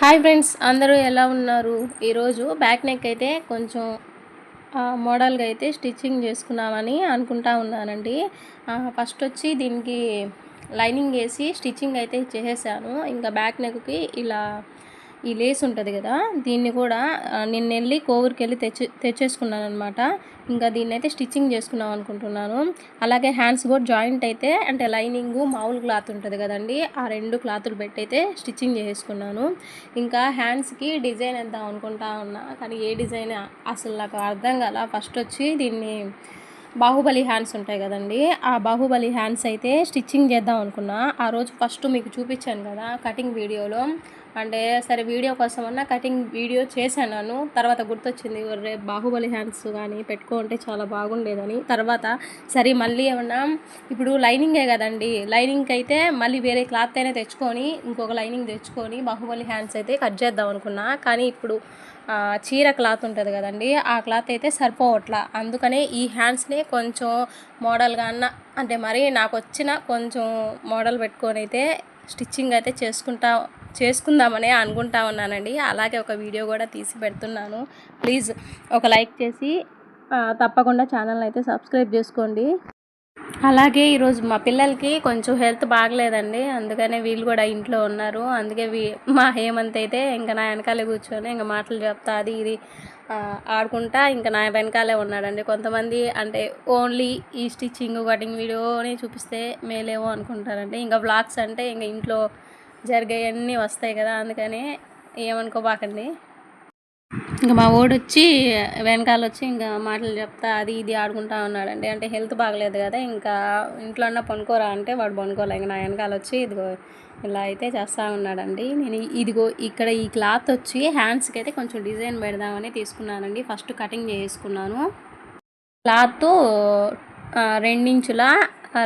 Hi friends అందరూ ఎలా ఉన్నారు? ఈరోజు బ్యాక్ నెక్ అయితే కొంచెం మోడల్గా అయితే స్టిచ్చింగ్ చేసుకున్నామని అనుకుంటా ఉన్నానండి. ఫస్ట్ వచ్చి దీనికి లైనింగ్ వేసి స్టిచ్చింగ్ అయితే చేసేసాను. ఇంకా బ్యాక్ నెక్కి ఇలా ఈ లేస్ ఉంటుంది కదా దీన్ని కూడా నిన్న వెళ్ళి కోవూరుకి వెళ్ళి తెచ్చి తెచ్చేసుకున్నాను అనమాట ఇంకా దీన్ని అయితే స్టిచ్చింగ్ చేసుకున్నాం అనుకుంటున్నాను. అలాగే హ్యాండ్స్ కూడా జాయింట్ అయితే అంటే లైనింగ్ మామూలు క్లాత్ ఉంటుంది కదండి ఆ రెండు క్లాతులు పెట్టి అయితే స్టిచ్చింగ్ చేసుకున్నాను ఇంకా హ్యాండ్స్కి డిజైన్ వేద్దాం అనుకుంటా ఉన్నా కానీ ఏ డిజైన్ అసలు నాకు అర్థం కాల. ఫస్ట్ వచ్చి దీన్ని బాహుబలి హ్యాండ్స్ ఉంటాయి కదండి ఆ బాహుబలి హ్యాండ్స్ అయితే స్టిచ్చింగ్ చేద్దాం అనుకున్నా. ఆ రోజు ఫస్ట్ మీకు చూపించాను కదా కటింగ్ వీడియోలో. అంటే సరే వీడియో కోసం అన్న కటింగ్ వీడియో చేశాను తర్వాత గుర్తొచ్చింది రేపు బాహుబలి హ్యాండ్స్ కానీ పెట్టుకుంటే చాలా బాగుండేదని. తర్వాత సరే మళ్ళీ ఏమన్నా ఇప్పుడు లైనింగే కదండి. లైనింగ్కి అయితే మళ్ళీ వేరే క్లాత్ అయినా తెచ్చుకొని ఇంకొక లైనింగ్ తెచ్చుకొని బాహుబలి హ్యాండ్స్ అయితే కట్ చేద్దాం అనుకున్నా. కానీ ఇప్పుడు చీర క్లాత్ ఉంటుంది కదండి ఆ క్లాత్ అయితే సరిపోవట్లా. అందుకనే ఈ హ్యాండ్స్ని కొంచెం మోడల్గా అన్న అంటే మరి నాకు వచ్చిన కొంచెం మోడల్ పెట్టుకొని అయితే స్టిచ్చింగ్ అయితే చేసుకుంటా చేసుకుందామని అనుకుంటా ఉన్నానండి. అలాగే ఒక వీడియో కూడా తీసి పెడుతున్నాను. ప్లీజ్ ఒక లైక్ చేసి తప్పకుండా ఛానల్ అయితే సబ్స్క్రైబ్ చేసుకోండి. అలాగే ఈరోజు మా పిల్లలకి కొంచెం హెల్త్ బాగలేదండి. అందుకనే వీళ్ళు కూడా ఇంట్లో ఉన్నారు. అందుకే వీ మా హేమంత్ అయితే ఇంకా నా వెనకాలే కూర్చొని ఇంకా మాటలు చెప్తా అది ఇది ఆడుకుంటా ఇంకా నా వెనకాలే ఉన్నాడండి. కొంతమంది అంటే ఓన్లీ ఈ స్టిచ్చింగ్ కటింగ్ వీడియోని చూపిస్తే మేలేమో అనుకుంటారండి. ఇంకా వ్లాగ్స్ అంటే ఇంకా ఇంట్లో జరిగేవన్నీ వస్తాయి కదా అందుకని ఏమనుకోబాకండి. ఇంకా మా ఓడి వచ్చి వెనకాల వచ్చి ఇంకా మాటలు చెప్తా అది ఇది ఆడుకుంటా ఉన్నాడండి. అంటే హెల్త్ బాగలేదు కదా ఇంకా ఇంట్లో అన్న పనుకోరా అంటే వాడు పనుకోలే ఇంకా నా వెనకాల వచ్చి ఇదిగో ఇలా అయితే చేస్తూ ఉన్నాడండి. నేను ఇదిగో ఇక్కడ ఈ క్లాత్ వచ్చి హ్యాండ్స్కి అయితే కొంచెం డిజైన్ పెడదామని తీసుకున్నానండి. ఫస్ట్ కటింగ్ చేసుకున్నాను. క్లాత్ రెండించుల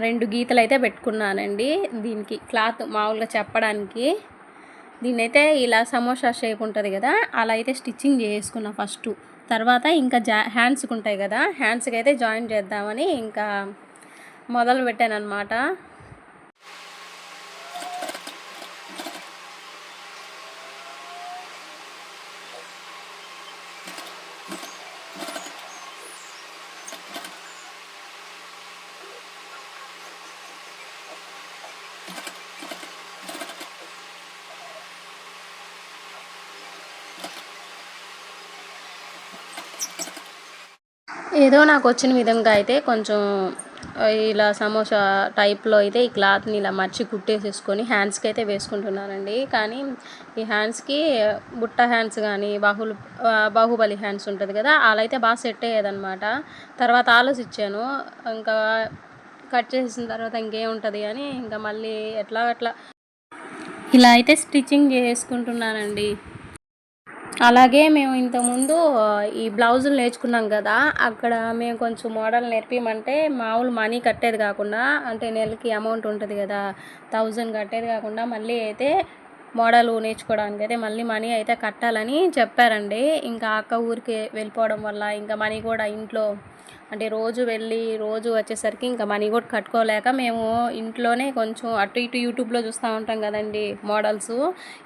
రెండు గీతలు అయితే పెట్టుకున్నానండి. దీనికి క్లాత్ మామూలుగా చెప్పడానికి. దీని అయితే ఇలా సమోసా షేప్ ఉంటుంది కదా అలా అయితే స్టిచ్చింగ్ చేసుకున్నా ఫస్ట్. తర్వాత ఇంకా జా హ్యాండ్స్కి ఉంటాయి కదా హ్యాండ్స్కి అయితే జాయిన్ చేద్దామని ఇంకా మొదలు పెట్టాను అనమాట ఏదో నాకు వచ్చిన విధంగా అయితే కొంచెం ఇలా సమోసా టైప్లో అయితే ఈ క్లాత్ని ఇలా మర్చి కుట్టేసేసుకొని హ్యాండ్స్కి అయితే వేసుకుంటున్నానండి. కానీ ఈ హ్యాండ్స్కి బుట్ట హ్యాండ్స్ కానీ బాహులు బాహుబలి హ్యాండ్స్ ఉంటుంది కదా అలా అయితే బాగా సెట్ అయ్యేదన్నమాట. తర్వాత ఆలోచించాను ఇంకా కట్ చేసిన తర్వాత ఇంకేముంటుంది అని ఇంకా మళ్ళీ ఎట్లా అట్లా. ఇలా అయితే స్టిచ్చింగ్ చేసుకుంటున్నానండి. అలాగే మేము ఇంతకుముందు ఈ బ్లౌజులు నేర్చుకున్నాం కదా అక్కడ మేము కొంచెం మోడల్ నేర్పిమంటే మామూలు మనీ కట్టేది కాకుండా అంటే నెలకి అమౌంట్ ఉంటుంది కదా థౌజండ్ కట్టేది కాకుండా మళ్ళీ అయితే మోడల్ నేర్చుకోవడానికి అయితే మళ్ళీ మనీ అయితే కట్టాలని చెప్పారండి. ఇంకా అక్క ఊరికి వెళ్ళిపోవడం వల్ల ఇంకా మనీ కూడా ఇంట్లో అంటే రోజు వెళ్ళి రోజు వచ్చేసరికి ఇంకా మనీ కూడా కట్టుకోలేక మేము ఇంట్లోనే కొంచెం అటు ఇటు యూట్యూబ్లో చూస్తూ ఉంటాం కదండి మోడల్స్.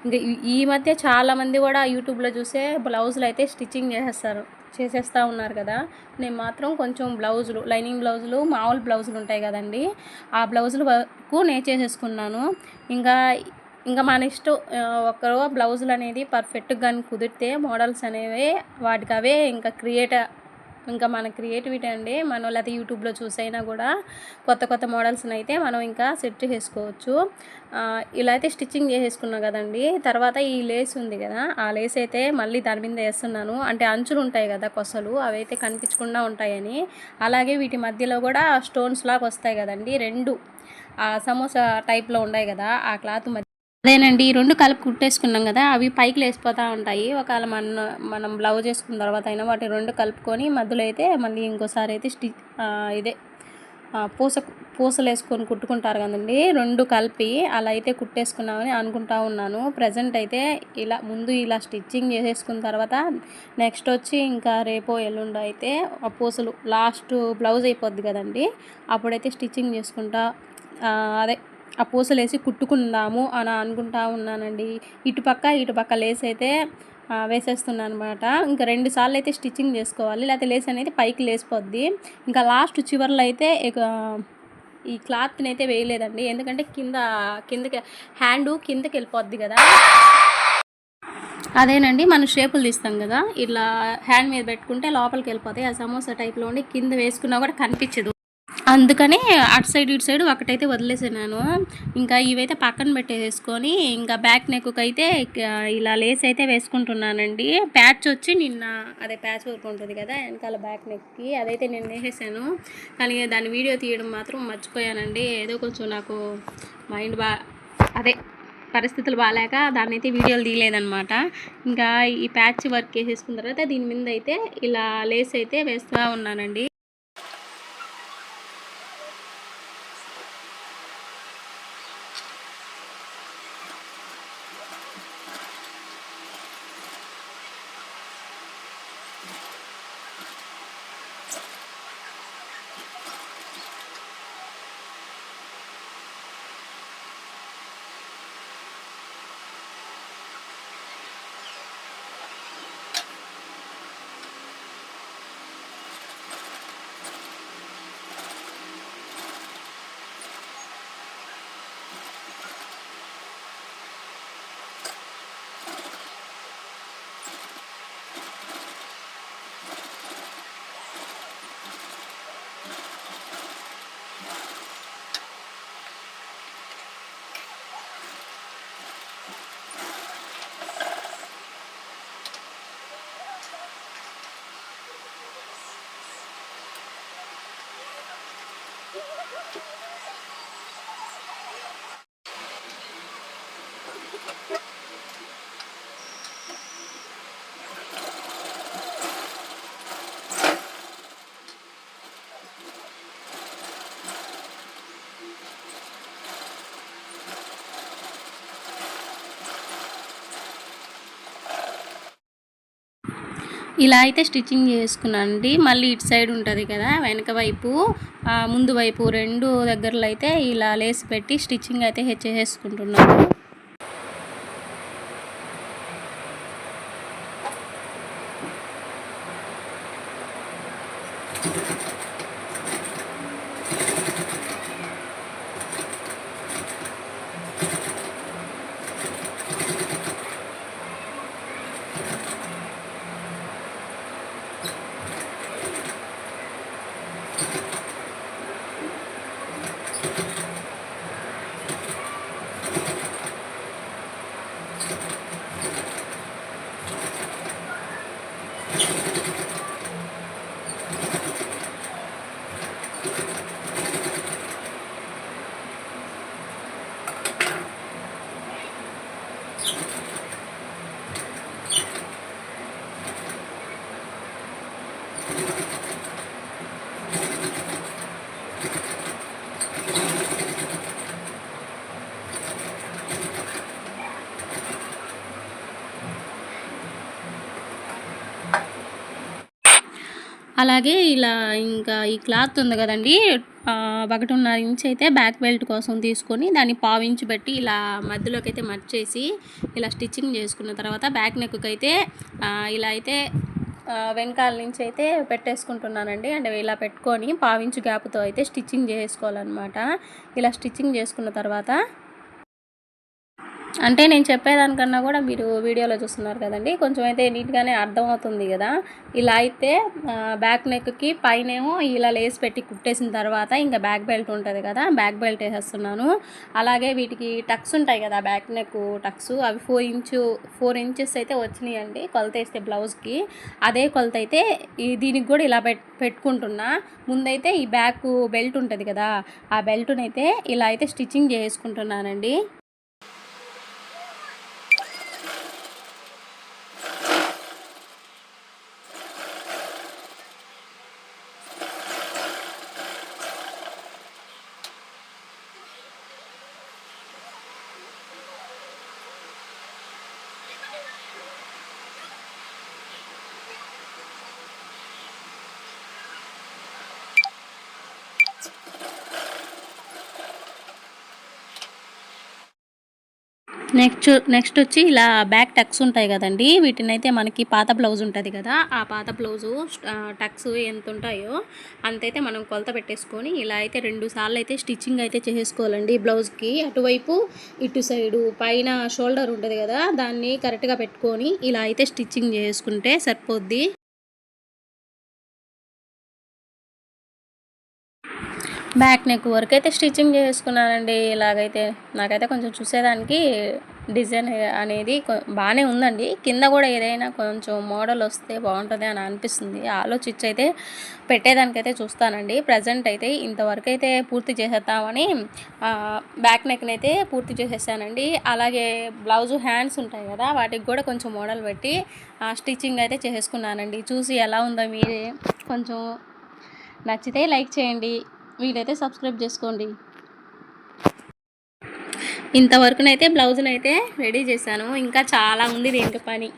ఇంకా ఈ- మధ్య చాలామంది కూడా యూట్యూబ్లో చూసే బ్లౌజులు అయితే స్టిచ్చింగ్ చేసేస్తారు చేసేస్తూ ఉన్నారు కదా. నేను మాత్రం కొంచెం బ్లౌజులు లైనింగ్ బ్లౌజులు మామూలు బ్లౌజులు ఉంటాయి కదండి. ఆ బ్లౌజులు వరకు నేర్చేసేసుకున్నాను ఇంకా ఇంకా మన ఇష్టం ఆ, ఒక్కరో బ్లౌజులు అనేది పర్ఫెక్ట్గా కుదిరితే మోడల్స్ అనేవి వాటికి అవే ఇంకా క్రియేట్ ఇంకా మన క్రియేటివిటీ అండి. మనం లేకపోతే యూట్యూబ్లో చూసైనా కూడా కొత్త కొత్త మోడల్స్ని అయితే మనం ఇంకా సెట్ చేసుకోవచ్చు. ఇలా అయితే స్టిచ్చింగ్ చేసేసుకున్నాం కదండి. తర్వాత ఈ లేస్ ఉంది కదా ఆ లేస్ అయితే మళ్ళీ దాని మీద వేస్తున్నాను. అంటే అంచులు ఉంటాయి కదా కొసలు అవి అయితే కనిపించకుండా ఉంటాయని. అలాగే వీటి మధ్యలో కూడా స్టోన్స్ లాగా వస్తాయి కదండి. రెండు ఆ సమోసా టైప్లో ఉన్నాయి కదా ఆ క్లాత్ మధ్య అదేనండి ఈ రెండు కలిపి కుట్టేసుకున్నాం కదా అవి పైకి లేసిపోతూ ఉంటాయి. ఒకవేళ మన మనం బ్లౌజ్ వేసుకున్న తర్వాత అయినా వాటి రెండు కలుపుకొని మధ్యలో అయితే మళ్ళీ ఇంకోసారి అయితే స్టి ఇదే పూస పూసలు వేసుకొని కుట్టుకుంటారు కదండి. రెండు కలిపి అలా అయితే కుట్టేసుకున్నామని అనుకుంటా ఉన్నాను. ప్రజెంట్ అయితే ఇలా ముందు ఇలా స్టిచ్చింగ్ చేసేసుకున్న తర్వాత నెక్స్ట్ వచ్చి ఇంకా రేపో ఎల్లుండో అయితే ఆ పూసలు లాస్ట్ బ్లౌజ్ అయిపోద్ది కదండి. అప్పుడైతే స్టిచ్చింగ్ చేసుకుంటా అదే. ఆ పూసలు వేసి కుట్టుకుందాము అని అనుకుంటా ఉన్నానండి. ఇటుపక్క ఇటుపక్క లేస్ అయితే వేసేస్తున్నాను అనమాట ఇంకా రెండు సార్లు అయితే స్టిచ్చింగ్ చేసుకోవాలి. లేకపోతే లేస్ అనేది పైకి లేసిపోద్ది. ఇంకా లాస్ట్ చివర్లో అయితే ఇక ఈ క్లాత్ని అయితే వేయలేదండి. ఎందుకంటే కింద కిందకి హ్యాండు కిందకి వెళ్ళిపోద్ది కదా. అదేనండి మనం షేపులు తీస్తాం కదా. ఇట్లా హ్యాండ్ మీద పెట్టుకుంటే లోపలికి వెళ్ళిపోతాయి ఆ సమోసా టైప్లో ఉండి కింద వేసుకున్నా కూడా కనిపించదు. అందుకని అటు సైడ్ ఇటు సైడ్ ఒకటైతే వదిలేసాను ఇంకా ఇవైతే పక్కన పెట్టేసుకొని ఇంకా బ్యాక్ నెక్కు అయితే ఇలా లేస్ అయితే వేసుకుంటున్నానండి. ప్యాచ్ వచ్చి నిన్న అదే ప్యాచ్ వర్క్ ఉంటుంది కదా వెనకాల బ్యాక్ నెక్కి అదైతే నేను వేసేసాను కానీ దాని వీడియో తీయడం మాత్రం మర్చిపోయానండి. ఏదో కొంచెం నాకు మైండ్ బా అదే పరిస్థితులు బాగాలేక దాన్ని అయితే వీడియోలు తీయలేదనమాట ఇంకా ఈ ప్యాచ్ వర్క్ వేసేసుకున్న తర్వాత దీని మీద అయితే ఇలా లేస్ అయితే వేస్తూ ఉన్నానండి. Thank you. ఇలా అయితే స్టిచ్చింగ్ చేసుకున్నానండి. మళ్ళీ ఇటు సైడ్ ఉంటుంది కదా వెనక వైపు ముందు వైపు రెండు దగ్గరలో అయితే ఇలా లేసి పెట్టి స్టిచ్చింగ్ అయితే చేసేసుకుంటున్నాను అలాగే ఇలా ఇంకా ఈ క్లాత్ ఉంది కదండి ఒకటిన్నర ఇంచ్ అయితే బ్యాక్ బెల్ట్ కోసం తీసుకొని దాన్ని పావించి పెట్టి ఇలా మధ్యలోకి అయితే మర్చేసి ఇలా స్టిచ్చింగ్ చేసుకున్న తర్వాత బ్యాక్ నెక్కి అయితే ఇలా అయితే వెనకాల నుంచి అయితే పెట్టేసుకుంటున్నానండి. అంటే ఇలా పెట్టుకొని పావించు గ్యాప్తో అయితే స్టిచ్చింగ్ చేసుకోవాలన్నమాట. ఇలా స్టిచ్చింగ్ చేసుకున్న తర్వాత అంటే నేను చెప్పేదానికన్నా కూడా మీరు వీడియోలో చూస్తున్నారు కదండి. కొంచెం అయితే నీట్గానే అర్థమవుతుంది కదా. ఇలా అయితే బ్యాక్ నెక్కి పైనేమో ఇలా లేస్ పెట్టి కుట్టేసిన తర్వాత ఇంకా బ్యాక్ బెల్ట్ ఉంటుంది కదా బ్యాక్ బెల్ట్ వేసేస్తున్నాను. అలాగే వీటికి టక్స్ ఉంటాయి కదా బ్యాక్ నెక్ టక్స్. అవి ఫోర్ ఇంచు ఫోర్ ఇంచెస్ అయితే వచ్చినాయండి కొలత వేస్తే బ్లౌజ్కి. అదే కొలత అయితే ఈ దీనికి కూడా ఇలా పెట్ పెట్టుకుంటున్నా. ముందైతే ఈ బ్యాక్ బెల్ట్ ఉంటుంది కదా ఆ బెల్ట్నైతే ఇలా అయితే స్టిచ్చింగ్ చేసుకుంటున్నానండి. నెక్స్ట్ నెక్స్ట్ వచ్చి ఇలా బ్యాక్ టక్స్ ఉంటాయి కదండి. వీటిని అయితే మనకి పాత బ్లౌజ్ ఉంటుంది కదా. ఆ పాత బ్లౌజు టక్స్ ఎంత ఉంటాయో అంతైతే మనం కొలత పెట్టేసుకొని ఇలా అయితే రెండు సార్లు అయితే స్టిచ్చింగ్ అయితే చేసుకోవాలండి బ్లౌజ్కి. అటువైపు ఇటు సైడు పైన షోల్డర్ ఉంటుంది కదా దాన్ని కరెక్ట్గా పెట్టుకొని ఇలా అయితే స్టిచ్చింగ్ చేసుకుంటే సరిపోద్ది. బ్యాక్ నెక్ వరకు అయితే స్టిచ్చింగ్ చేసుకున్నానండి ఇలాగైతే నాకైతే కొంచెం చూసేదానికి డిజైన్ అనేది బాగానే ఉందండి. కింద కూడా ఏదైనా కొంచెం మోడల్ వస్తే బాగుంటుంది అని అనిపిస్తుంది. ఆలోచించి అయితే పెట్టేదానికైతే చూస్తానండి. ప్రజెంట్ అయితే ఇంతవరకు అయితే పూర్తి చేసేద్దామని బ్యాక్ నెక్ని అయితే పూర్తి చేసేసానండి. అలాగే బ్లౌజ్ హ్యాండ్స్ ఉంటాయి కదా వాటికి కూడా కొంచెం మోడల్ పెట్టి ఆ, స్టిచ్చింగ్ అయితే చేసుకున్నానండి చూసి ఎలా ఉందో మీరే కొంచెం నచ్చితే లైక్ చేయండి. వీలైతే సబ్స్క్రైబ్ చేసుకోండి. ఇంతవరకునైతే బ్లౌజునైతే అయితే రెడీ చేశాను. ఇంకా చాలా ఉంది దీనికి పని.